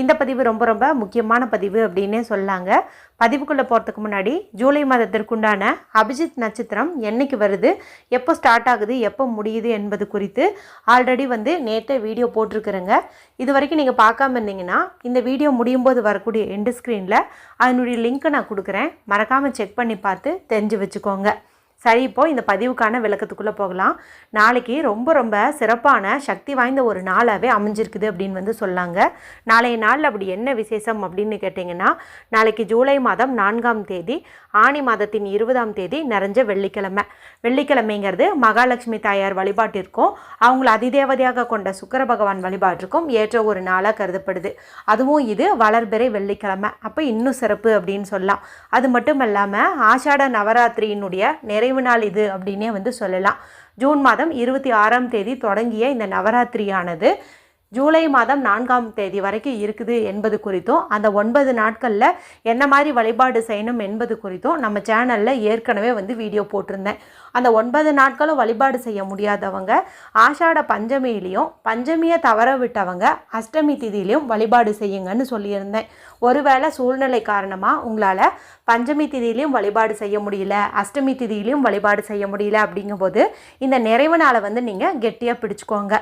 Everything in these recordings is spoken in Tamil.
இந்த பதிவு ரொம்ப ரொம்ப முக்கியமான பதிவு அப்படின்னே சொல்லாங்க. பதிவுக்குள்ளே போகிறதுக்கு முன்னாடி ஜூலை மாதத்திற்குண்டான அபிஜித் நட்சத்திரம் என்னைக்கு வருது எப்போ ஸ்டார்ட் ஆகுது எப்போ முடியுது என்பது குறித்து ஆல்ரெடி வந்து நேற்றே வீடியோ போட்டிருக்கிறேங்க. இது வரைக்கும் நீங்கள் பார்க்காம இருந்தீங்கன்னா இந்த வீடியோ முடியும் போது வரக்கூடிய எண்டு ஸ்க்ரீனில் அதனுடைய லிங்க்கை நான் கொடுக்குறேன். மறக்காமல் செக் பண்ணி பார்த்து தெரிஞ்சு வச்சுக்கோங்க. சரி இப்போ இந்த பதிவுக்கான விளக்கத்துக்குள்ளே போகலாம். நாளைக்கு ரொம்ப ரொம்ப சிறப்பான சக்தி வாய்ந்த ஒரு நாளாகவே அமைஞ்சிருக்குது அப்படின்னு வந்து சொல்லாங்க நாளைய நாளில் அப்படி என்ன விசேஷம் அப்படின்னு கேட்டிங்கன்னா நாளைக்கு ஜூலை மாதம் நான்காம் தேதி ஆணி மாதத்தின் இருபதாம் தேதி நிறைஞ்ச வெள்ளிக்கிழமை. வெள்ளிக்கிழமைங்கிறது மகாலட்சுமி தாயார் வழிபாட்டிற்கும் அவங்கள அதிதேவதையாக கொண்ட சுக்கர பகவான் வழிபாட்டிற்கும் ஏற்ற ஒரு நாளாக கருதப்படுது. அதுவும் இது வளர்பிறை வெள்ளிக்கிழமை. அப்போ இன்னும் சிறப்பு அப்படின்னு சொல்லலாம். அது மட்டும் இல்லாமல் ஆஷாட நவராத்திரியினுடைய நிறைவு நாள் இது அப்படின்னே வந்து சொல்லலாம். ஜூன் மாதம் இருபத்தி ஆறாம் தேதி தொடங்கிய இந்த நவராத்திரியானது. ஜூலை மாதம் நான்காம் தேதி வரைக்கும் இருக்குது என்பது குறித்தும் அந்த ஒன்பது நாட்களில் என்ன மாதிரி வழிபாடு செய்யணும் என்பது குறித்தும் நம்ம சேனலில் ஏற்கனவே வந்து வீடியோ போட்டிருந்தேன். அந்த ஒன்பது நாட்களும் வழிபாடு செய்ய முடியாதவங்க ஆஷாட பஞ்சமியிலையும் பஞ்சமியை தவற விட்டவங்க அஷ்டமி திதியிலையும் வழிபாடு செய்யுங்கன்னு சொல்லியிருந்தேன். ஒருவேளை சூழ்நிலை காரணமாக உங்களால் பஞ்சமி திதியிலையும் வழிபாடு செய்ய முடியல அஷ்டமி திதியிலையும் வழிபாடு செய்ய முடியல அப்படிங்கும்போது இந்த நிறைவு நாளை வந்து நீங்கள் கெட்டியாக பிடிச்சிக்கோங்க.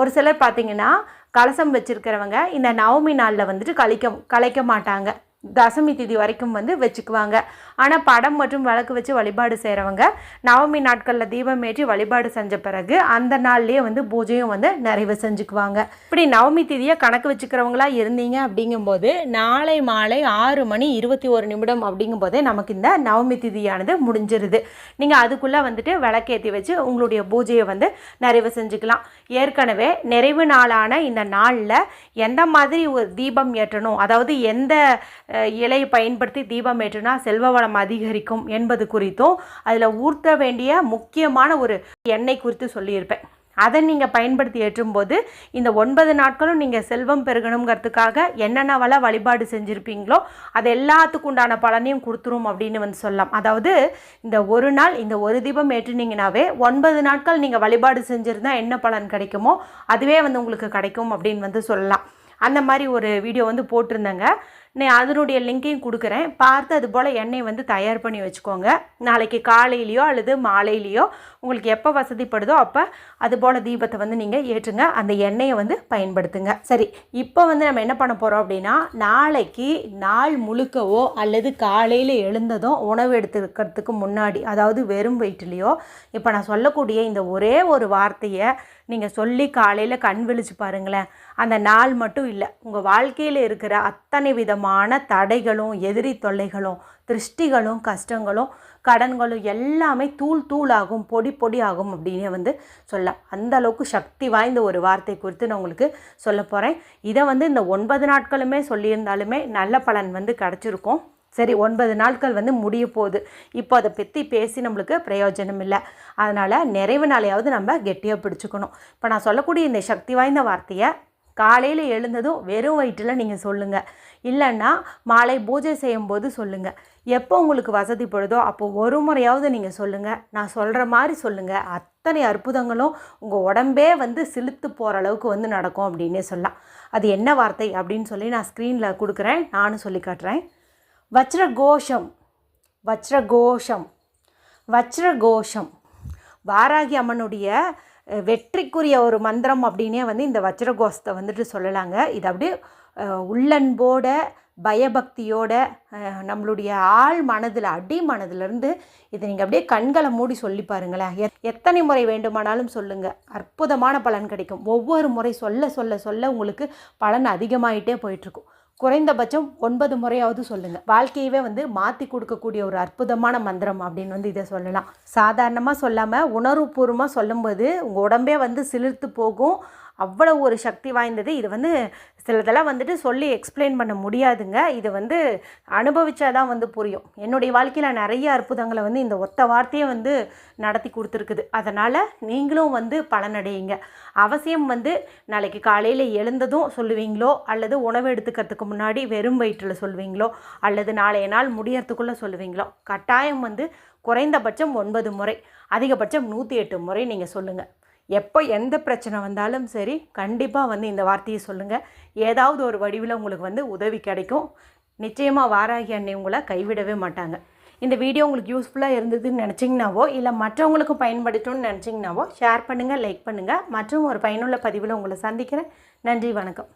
ஒரு சிலர் பார்த்தீங்கன்னா கலசம் வச்சுருக்கிறவங்க இந்த நவமி நாளில் வந்துட்டு கழிக்க கலைக்க மாட்டாங்க. தசமி திதி வரைக்கும் வந்து வச்சுக்குவாங்க. ஆனால் படம் மற்றும் விளக்கு வச்சு வழிபாடு செய்கிறவங்க நவமி நாட்களில் தீபம் ஏற்றி வழிபாடு செஞ்ச பிறகு அந்த நாள்லேயே வந்து பூஜையும் வந்து நிறைவு செஞ்சுக்குவாங்க. இப்படி நவமி திதியை கணக்கு வச்சுக்கிறவங்களா இருந்தீங்க அப்படிங்கும்போது நாளை மாலை ஆறு மணி இருபத்தி ஒரு நிமிடம் அப்படிங்கும்போதே நமக்கு இந்த நவமி திதியானது முடிஞ்சிருது. நீங்கள் அதுக்குள்ளே வந்துட்டு விளக்கேற்றி வச்சு உங்களுடைய பூஜையை வந்து நிறைவு செஞ்சுக்கலாம். ஏற்கனவே நிறைவு நாளான இந்த நாளில் எந்த மாதிரி ஒரு தீபம் ஏற்றணும் அதாவது எந்த இலையை பயன்படுத்தி தீபம் ஏற்றினா செல்வ வளம் அதிகரிக்கும் என்பது குறித்தும் அதில் ஊற்ற வேண்டிய முக்கியமான ஒரு எண்ணெய் குறித்து சொல்லியிருப்பேன். அதை நீங்கள் பயன்படுத்தி ஏற்றும்போது இந்த ஒன்பது நாட்களும் நீங்கள் செல்வம் பெருகணுங்கிறதுக்காக என்னென்னவெல்லாம் வழிபாடு செஞ்சுருப்பீங்களோ அது எல்லாத்துக்கு உண்டான பலனையும் கொடுத்துரும் அப்படின்னு வந்து சொல்லலாம். அதாவது இந்த ஒரு நாள் இந்த ஒரு தீபம் ஏற்றுனீங்கனாவே ஒன்பது நாட்கள் நீங்கள் வழிபாடு செஞ்சுருந்தா என்ன பலன் கிடைக்குமோ அதுவே வந்து உங்களுக்கு கிடைக்கும் அப்படின்னு வந்து சொல்லலாம். அந்த மாதிரி ஒரு வீடியோ வந்து போட்டிருந்தேங்க. நான் அதனுடைய லிங்கையும் கொடுக்குறேன். பார்த்து அது போல் எண்ணெய் வந்து தயார் பண்ணி வச்சுக்கோங்க. நாளைக்கு காலையிலையோ அல்லது மாலையிலையோ உங்களுக்கு எப்போ வசதிப்படுதோ அப்போ அது போல் தீபத்தை வந்து நீங்கள் ஏற்றுங்க. அந்த எண்ணெயை வந்து பயன்படுத்துங்க. சரி இப்போ வந்து நம்ம என்ன பண்ண போகிறோம் அப்படின்னா நாளைக்கு நாள் முழுக்கவோ அல்லது காலையில் எழுந்ததும் உணவு எடுத்துக்கிறதுக்கு முன்னாடி அதாவது வெறும் வயிற்றுலையோ இப்போ நான் சொல்லக்கூடிய இந்த ஒரே ஒரு வார்த்தையை நீங்கள் சொல்லி காலையில் கண் விழிச்சு பாருங்களேன். அந்த நாள் மட்டும் இல்லை உங்கள் வாழ்க்கையில் இருக்கிற அத்தனை விதமான தடைகளும் எதிரி தொல்லைகளும் திருஷ்டிகளும் கஷ்டங்களும் கடன்களும் எல்லாமே தூள் தூளாகும் பொடி பொடி ஆகும் அப்படின்னு வந்து சொல்லலாம் அந்த அளவுக்கு சக்தி வாய்ந்த ஒரு வார்த்தை குறித்து நான் உங்களுக்கு சொல்ல போகிறேன் இதை வந்து இந்த ஒன்பது நாட்களுமே சொல்லியிருந்தாலுமே நல்ல பலன் வந்து கிடச்சிருக்கும். சரி ஒன்பது நாட்கள் வந்து முடிய போகுது. இப்போ அதை பற்றி பேசி நம்மளுக்கு பிரயோஜனம் இல்லை. அதனால் நிறைவு நாளையாவது நம்ம கெட்டியாக பிடிச்சிக்கணும். இப்போ நான் சொல்லக்கூடிய இந்த சக்தி வாய்ந்த வார்த்தையை காலையில் எழுந்ததும் வெறும் வயிற்றில் நீங்கள் சொல்லுங்கள் இல்லைன்னா மாலை பூஜை செய்யும்போது சொல்லுங்கள் எப்போ உங்களுக்கு வசதிப்படுதோ அப்போ ஒரு முறையாவது நீங்கள் சொல்லுங்கள் நான் சொல்கிற மாதிரி சொல்லுங்கள் அத்தனை அற்புதங்களும் உங்கள் உடம்பே வந்து சிலுத்து போகிற அளவுக்கு வந்து நடக்கும் அப்படின்னே சொல்லலாம். அது என்ன வார்த்தை அப்படின்னு சொல்லி நான் ஸ்க்ரீனில் கொடுக்குறேன். நானும் சொல்லி காட்டுறேன். வஜ்ரகோஷம் வஜ்ரகோஷம் வஜ்ரகோஷம் வாராகி அம்மனுடைய வெற்றிக்குரிய ஒரு மந்திரம் அப்படின்னே வந்து இந்த வஜ்ரகோஷத்தை வந்துட்டு சொல்லலாங்க. இது அப்படியே உள்ளன்போட பயபக்தியோட நம்மளுடைய ஆள் மனதில் அடி மனதிலிருந்து இதை நீங்கள் அப்படியே கண்களை மூடி சொல்லி பாருங்களேன். எத்- எத்தனை முறை வேண்டுமானாலும் சொல்லுங்கள் அற்புதமான பலன் கிடைக்கும். ஒவ்வொரு முறை சொல்ல சொல்ல சொல்ல உங்களுக்கு பலன் அதிகமாகிட்டே போயிட்டுருக்கும். குறைந்தபட்சம் ஒன்பது முறையாவது சொல்லுங்கள் வாழ்க்கையவே வந்து மாற்றி கொடுக்கக்கூடிய ஒரு அற்புதமான மந்திரம் அப்படின்னு வந்து இதை சொல்லலாம். சாதாரணமாக சொல்லாமல் உணர்வுபூர்வமாக சொல்லும்போது உங்கள் உடம்பே வந்து சிலிர்த்து போகும். அவ்வளோ ஒரு சக்தி வாய்ந்தது. இது வந்து சிலதெல்லாம் வந்துட்டு சொல்லி எக்ஸ்பிளைன் பண்ண முடியாதுங்க. இது வந்து அனுபவிச்சா தான் வந்து புரியும். என்னுடைய வாழ்க்கையில் நிறைய அற்புதங்களை வந்து இந்த ஒத்த வார்த்தையை வந்து நடத்தி கொடுத்துருக்குது. அதனால் நீங்களும் வந்து பலனடையுங்க. அவசியம் வந்து நாளைக்கு காலையில் எழுந்ததும் சொல்லுவீங்களோ அல்லது உணவு எடுத்துக்கிறதுக்கு முன்னாடி வெறும் வயிற்றில் சொல்லுவீங்களோ அல்லது நாளைய நாள் முடியறதுக்குள்ளே சொல்லுவீங்களோ கட்டாயம் வந்து குறைந்தபட்சம் ஒன்பது முறை அதிகபட்சம் நூற்றி எட்டு முறை நீங்கள் சொல்லுங்கள் எப்போ எந்த பிரச்சனை வந்தாலும் சரி கண்டிப்பாக வந்து இந்த வார்த்தையை சொல்லுங்கள் ஏதாவது ஒரு வடிவில் உங்களுக்கு வந்து உதவி கிடைக்கும். நிச்சயமாக வாராகி அன்னை உங்களை கைவிடவே மாட்டாங்க. இந்த வீடியோ உங்களுக்கு யூஸ்ஃபுல்லாக இருந்ததுன்னு நினச்சிங்கனாவோ இல்லை மற்றவங்களுக்கும் பயன்படுத்தணும்னு நினச்சிங்கனாவோ ஷேர் பண்ணுங்கள் லைக் பண்ணுங்கள் மற்றும் ஒரு பயனுள்ள பதிவில் உங்களை சந்திக்கிறேன். நன்றி வணக்கம்.